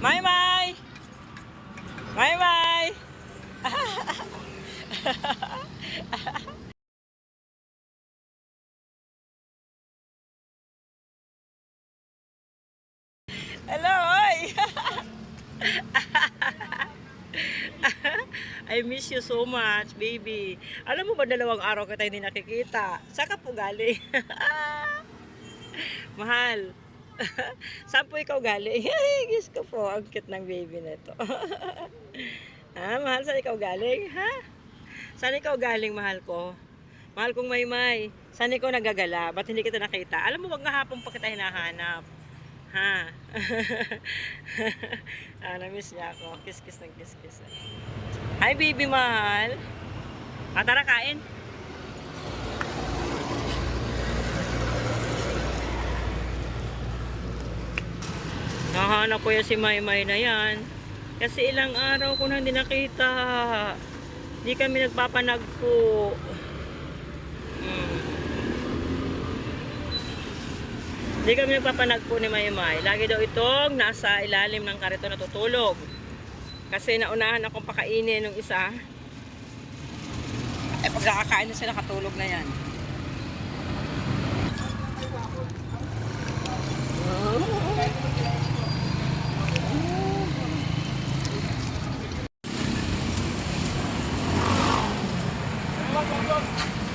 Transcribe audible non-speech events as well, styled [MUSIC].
May may! May may! Hello, oy! I miss you so much, baby. Alam mo ba dalawang araw kita hindi nakikita? Saan ka po galing? [LAUGHS] Mahal. [LAUGHS] Saan po ikaw galing? [LAUGHS] Ay, Diyos ko po. Ang cute ng baby na ito. ha, [LAUGHS] mahal, saan ikaw galing? Ha? Saan ikaw galing, mahal ko? Mahal kong maymay. Saan ikaw nagagala? Ba't hindi kita nakita? Alam mo, wag nga hapon pa kita hinahanap. Ha? ah, na-miss niya ako. Kiss-kiss ng kiss-kiss. Hi, baby mahal. Ah, tara, kain. Nahanap ko yan si Maymay na yan. Kasi ilang araw ko na hindi nakita. Hindi kami nagpapanagpo. Hmm. Hindi kami nagpapanagpo ni Maymay. Lagi daw itong nasa ilalim ng karito natutulog. Kasi naunahan akong pakainin ng isa. Eh, pagkakakain na sila, katulog na yan. up.